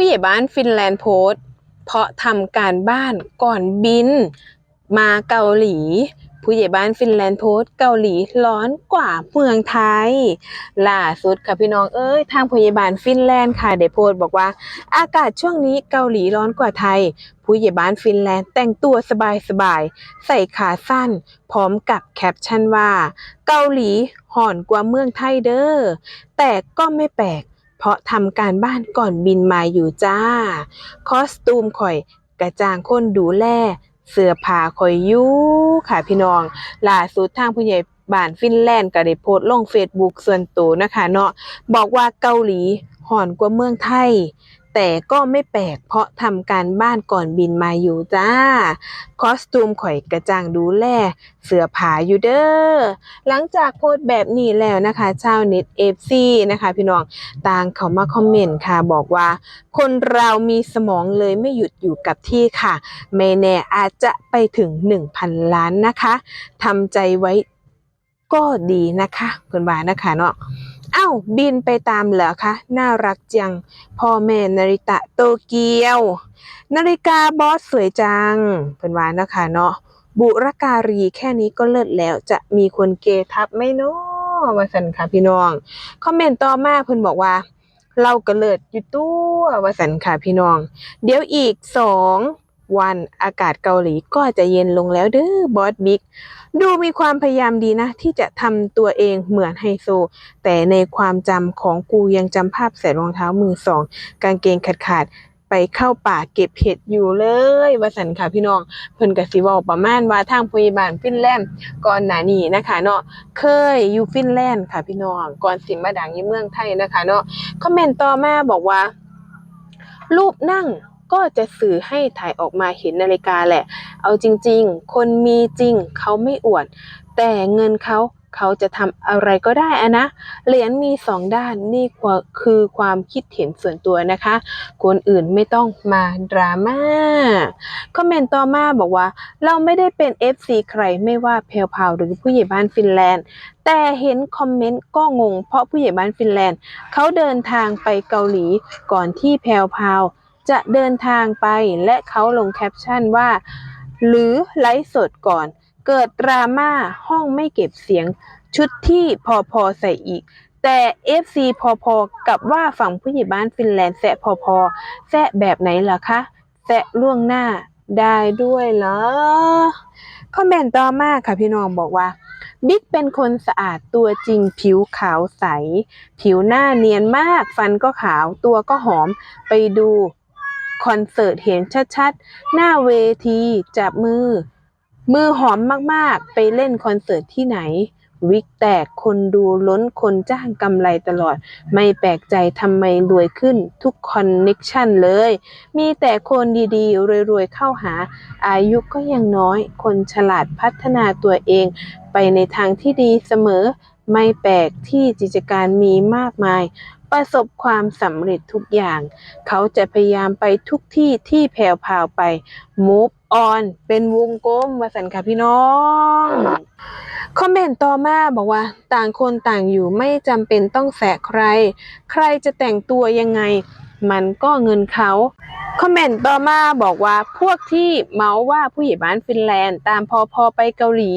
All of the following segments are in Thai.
ผู้ใหญ่บ้านฟินแลนด์โพสต์ เพราะทำการบ้านก่อนบิน มาเกาหลี ผู้ใหญ่บ้านฟินแลนด์โพสต์เกาหลีร้อนกว่าเมืองไทย ล่าสุดค่ะพี่น้องเอ้ยทางผู้ใหญ่บ้านฟินแลนด์ค่ะได้โพสต์บอกว่า อากาศช่วงนี้เกาหลีร้อนกว่าไทย ผู้ใหญ่บ้านฟินแลนด์แต่งตัวสบายๆใส่ขาสั้น พร้อมกับแคปชั่นว่า เกาหลีห่อนกว่าเมืองไทยเด้อแต่ก็ไม่แปลก เพราะทำการบ้านก่อนบินมาอยู่จ้า คอสตูมข่อย กระจ่างคนดูแล เสื้อผ้าข่อยยู่ค่ะพี่น้อง ล่าสุดทางผู้ใหญ่บ้านฟินแลนด์ก็ได้โพสต์ลงเฟซบุ๊กส่วนตัวนะคะเนาะบอกว่าเกาหลีห่อนกว่าเมืองไทย แต่ก็ไม่แปลกเพราะทำการบ้านก่อนบินมาอยู่จ้า คอสตูมข่อยกระจ่างดูแล เสื้อผ้าอยู่เด้อ หลังจากโพสต์แบบนี้แล้วนะคะชาวเน็ตเอฟซีนะคะพี่น้องต่างเขามาคอมเมนต์ค่ะบอกว่า คนเรามีสมองเลยไม่หยุดอยู่กับที่ค่ะ ไม่แน่อาจจะไปถึง 1,000 ล้านนะคะทำใจไว้ก็ดีนะคะเพื่อนว่านะคะเนาะ อ้าบินไปตามเหรอคะ น่ารักจัง พ่อแม่นาริตะโตเกียว นาฬิกาบอสสวยจังเพื่นว่านะคะเนาะบุรการีแค่นี้ก็เลิศแล้วจะมีคนเกทับไหม่น้อว่าสันค่ะพี่น้อง คอมเมนต์ต่อมาเพิ่นบอกว่า เราก็เลิศอยู่ตัวว่าสันค่ะพี่น้อง เดี๋ยวอีกสอง วัน อากาศเกาหลีก็จะเย็นลงแล้วเด้อบอสบิ๊กดูมีความพยายามดีนะ ที่จะทำตัวเองเหมือนไฮโซ แต่ในความจำของกูยังจำภาพใส่รองเท้ามือสอง กางเกงขาดขาดๆไปเข้าป่าเก็บเห็ดอยู่เลยว่าสันค่ะพี่น้องเพิ่นก็สิเว้าประมาณว่าทางพยาบาลฟินแลนด์ก่อนหน้านี้นะคะเนาะเคยอยู่ฟินแลนด์ค่ะพี่น้องก่อนสิมาดังยู่เมืองไทยนะคะเนาะคอมเมนต์ต่อมาบอกว่า รูปนั่ง ก็จะสื่อให้ถ่ายออกมาเห็นนาฬิกาแหละ เอาจริงๆ คนมีจริงเขาไม่อวด แต่เงินเขาเขาจะทำอะไรก็ได้อะนะ เหรียญมีสองด้านนี่คือความคิดเห็นส่วนตัวนะคะ คนอื่นไม่ต้องมาดราม่า คอมเมนต์ต่อมาบอกว่า เราไม่ได้เป็น FC ใครไม่ว่าเพลพาวหรือผู้ใหญ่บ้านฟินแลนด์ แต่เห็นคอมเมนต์ก็งง เพราะผู้ใหญ่บ้านฟินแลนด์ เขาเดินทางไปเกาหลีก่อนที่แพลวพาว จะเดินทางไปและเขาลงแคปชั่นว่า หรือไลฟ์สดก่อน เกิดดราม่าห้องไม่เก็บเสียง ชุดที่พอพอใส่อีก แต่ FC พอพอกับว่าฝั่งผู้ใหญ่บ้านฟินแลนด์แซะพอพอแซะแบบไหนล่ะคะแซะล่วงหน้าได้ด้วยเหรอคอมเมนต์ต่อมาค่ะพี่น้องบอกว่าบิ๊กเป็นคนสะอาดตัวจริงผิวขาวใส ผิวหน้าเนียนมาก ฟันก็ขาวตัวก็หอมไปดู อนเสิร์ตเห็นชัดๆ หน้าเวทีจับมือ มือหอมมากๆ ไปเล่นคอนเสิร์ตที่ไหน วิกแตกคนดูล้นคนจ้างกำไรตลอด ไม่แปลกใจทำไมรวยขึ้นทุกคอนเน็กชันเลย มีแต่คนดีๆ รวยๆ เข้าหา อายุก็ยังน้อย คนฉลาดพัฒนาตัวเอง ไปในทางที่ดีเสมอ ไม่แปลกที่กิจการมีมากมาย ประสบความสำเร็จทุกอย่าง เขาจะพยายามไปทุกที่ที่แผ่วพาวไป move on เป็นวงกลมมาสันค่ะพี่น้องคอมเมนต์ต่อมาบอกว่า ต่างคนต่างอยู่ไม่จำเป็นต้องแสะใคร ใครจะแต่งตัวยังไง มันก็เงินเขาคอมเมนต์ต่อมาบอกว่าพวกที่เมาว่าผู้ใหญ่บ้านฟินแลนด์ ตามพอพอไปเกาหลี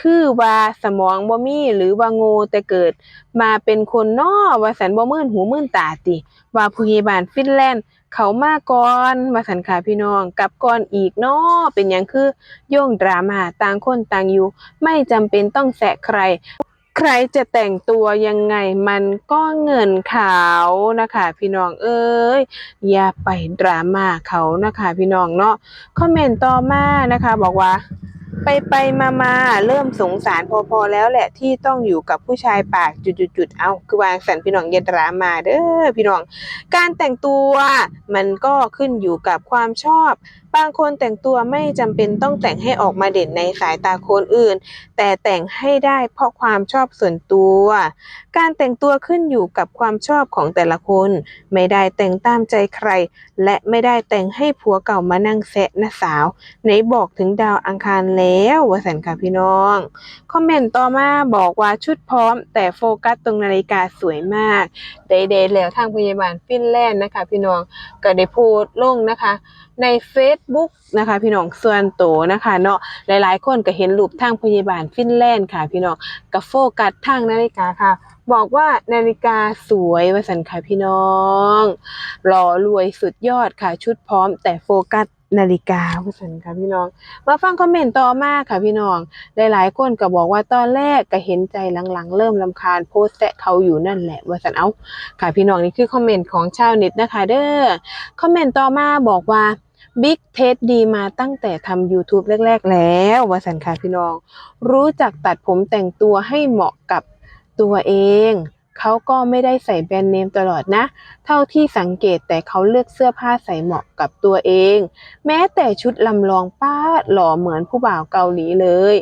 คือว่าสมองบ่มีหรือว่าโง่แต่เกิด มาเป็นคนนอว่าสันบ่มื่นหูมื่นตาติ ว่าผู้ใหญ่บ้านฟินแลนด์ เขามาก่อนว่าสันค่ะพี่น้องกับก่อนอีกนาะเป็นหยังคือโย่งดราม่าต่างคนต่างอยู่ ไม่จำเป็นต้องแสะใคร ใครจะแต่งตัวยังไงมันก็เงินเขานะคะ พี่น้องเอ้ยอย่าไปดราม่าเขานะคะ พี่น้องเนาะคอมเมนต์ต่อมานะคะ บอกว่า ไปไปมามาเริ่มสงสารพอพอแล้วแหละที่ต้องอยู่กับผู้ชายปากจุดๆๆเอาคือวางสันพี่น้องอย่าดราม่าเด้อพี่น้อง การแต่งตัวมันก็ขึ้นอยู่กับความชอบ บางคนแต่งตัวไม่จำเป็นต้องแต่งให้ออกมาเด่นในสายตาคนอื่น แต่แต่งให้ได้เพราะความชอบส่วนตัว การแต่งตัวขึ้นอยู่กับความชอบของแต่ละคน ไม่ได้แต่งตามใจใคร และไม่ได้แต่งให้ผัวเก่ามานั่งแซะนะสาว ไหนบอกถึงดาวอังคารแล้ววสันค่ะพี่น้องคอมเมนต์ต่อมาบอกว่าชุดพร้อม แต่โฟกัสตรงนาฬิกาสวยมากเดย์แล้วทางพยาบาลฟินแลนด์นะคะ พี่น้องก็ได้พสต์ลงนะคะใน Facebook นะคะพี่น้องส่วนตัวนะคะเนาะหลายๆ คนก็เห็นรูปทางพยาบาลฟินแลนด์ค่ะพี่น้องก็โฟกัสทางนาฬิกาค่ะ บอกว่านาฬิกาสวยวสันค่ะพี่น้องหล่อรวยสุดยอดค่ะชุดพร้อมแต่โฟกัสนาฬิกาวสันค่ะพี่น้องมาฟังคอมเมนต์ต่อมาค่ะพี่น้องหลายๆคนก็บอกว่าตอนแรกก็เห็นใจหลังๆ เริ่มลำคาญโพสแซะเขาอยู่นั่นแหละว่าสันเอาค่ะพี่น้องนี่คือคอมเมนต์ของชาวเน็ตนะคะ เด้อคอมเมนต์ต่อมาบอกว่า บิ๊กเทสดีมาตั้งแต่ทำ YouTube แรก ๆ แล้วว่าสันค่ะพี่น้อง รู้จักตัดผมแต่งตัวให้เหมาะกับตัวเอง เขาก็ไม่ได้ใส่แบรนด์เนมตลอดนะ เท่าที่สังเกตแต่เขาเลือกเสื้อผ้าใส่เหมาะกับตัวเอง แม้แต่ชุดลำลองป้าดหล่อเหมือนผู้บ่าวเกาหลีเลย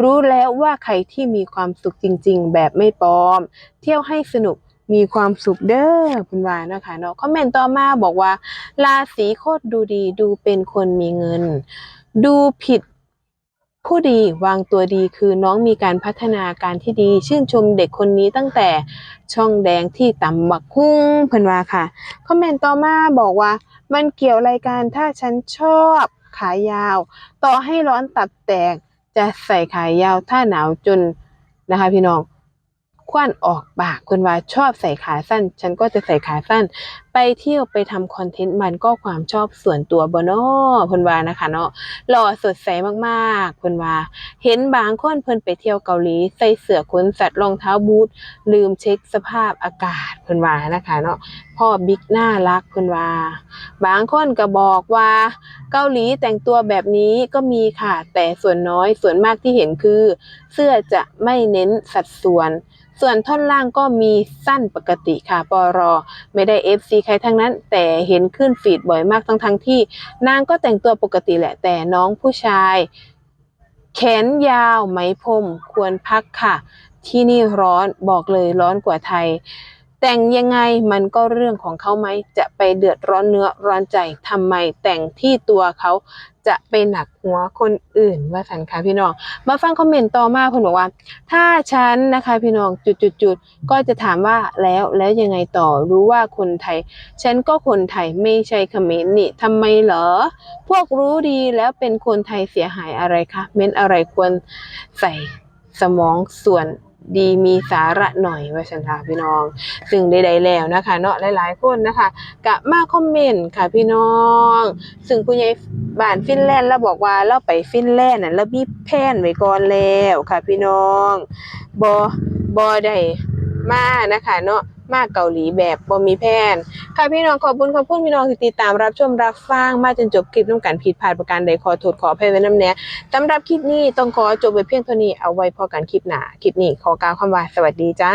รู้แล้วว่าใครที่มีความสุขจริง ๆ แบบไม่ปลอม เที่ยวให้สนุก มีความสุขเด้อคุณวานะคะเนาะคอมเมนต์ต่อมาบอกว่า ราศีโคตรดูดีดูเป็นคนมีเงิน ดูผิดผู้ดีวางตัวดีคือน้องมีการพัฒนาการที่ดี ชื่นชมเด็กคนนี้ตั้งแต่ช่องแดงที่ต่ำบักคุ้งเพิ่นว่าค่ะ คอมเมนต์ต่อมาบอกว่า มันเกี่ยวรายการถ้าฉันชอบขายาว ต่อให้ร้อนตับแตกจะใส่ขายาวถ้าหนาวจนนะคะพี่น้อง ควันออกปากคุณว่าชอบใส่ขาสั้น ฉันก็จะใส่ขาสั้น ไปเที่ยวไปทำคอนเทนต์มันก็ความชอบส่วนตัวบนาะเพิ่นว่านะคะเนาะหล่อสดใสมากๆเพิ่นว่า เห็นบางคนเพิ่นไปเที่ยวเกาหลี ใส่เสื้อขนสัตว์รองเท้าบูทลืมเช็คสภาพอากาศเพิ่นว่านะคะเนาะ พ่อบิ๊กน่ารักเพิ่นว่า บางคนก็บอกว่า เกาหลีแต่งตัวแบบนี้ก็มีค่ะ แต่ส่วนน้อยส่วนมากที่เห็นคือ เสื้อจะไม่เน้นสัดส่วน ส่วนท่อนล่างก็มีสั้นปกติค่ะปอรอ ไม่ได้ FC ใครทั้งนั้น แต่เห็นขึ้นฟีดบ่อยมากทั้งทั้งๆที่ นางก็แต่งตัวปกติแหละแต่น้องผู้ชายแขนยาวไหมพรมควรพักค่ะ ที่นี่ร้อนบอกเลยร้อนกว่าไทย แต่งยังไงมันก็เรื่องของเขาไหมจะไปเดือดร้อนเนื้อร้อนใจทำไมแต่งที่ตัวเขาจะไปหนักหัวคนอื่นว่าสันค่ะพี่น้อง มาฟังคอมเมนต์ต่อมาคุณบอกว่า ถ้าฉันนะคะพี่น้องจุดๆๆก็จะถามว่าแล้วแล้วยังไงต่อรู้ว่าคนไทย ฉันก็คนไทยไม่ใช่เขมรนี่ทำไมเหรอ พวกรู้ดีแล้วเป็นคนไทยเสียหายอะไรคะเม้นอะไรควรใส่สมองส่วน ดีมีสาระหน่อยว่าฉันค่ะพี่น้อง ซึ่งใดๆแล้วนะคะ เนาะหลายๆคนนะคะกะมาคอมเมนต์ค่ะพี่น้อง ซึ่งคุณยายบ้านฟินแลนด์เราบอกว่าเราไปฟินแลนด์น่ะเรามีแพนไว้ก่อนแล้วค่ะพี่น้องบอบอได้ มานะคะ เนาะมาเกาหลีแบบบ่มีแพนค่ะพี่น้องขอบคุณขอบคุณพี่น้องที่ติดตามรับชมรับฟังมาจนจบคลิปน้ำกันผิดพลาดประการใดขอโทษขออภัยไว้น้ำเนี้ยสำหรับคลิปนี้ต้องขอจบไปเพียงเท่านี้เอาไว้พอกันคลิปหน้าคลิปนี้ขอกล่าวคำว่าสวัสดีจ้า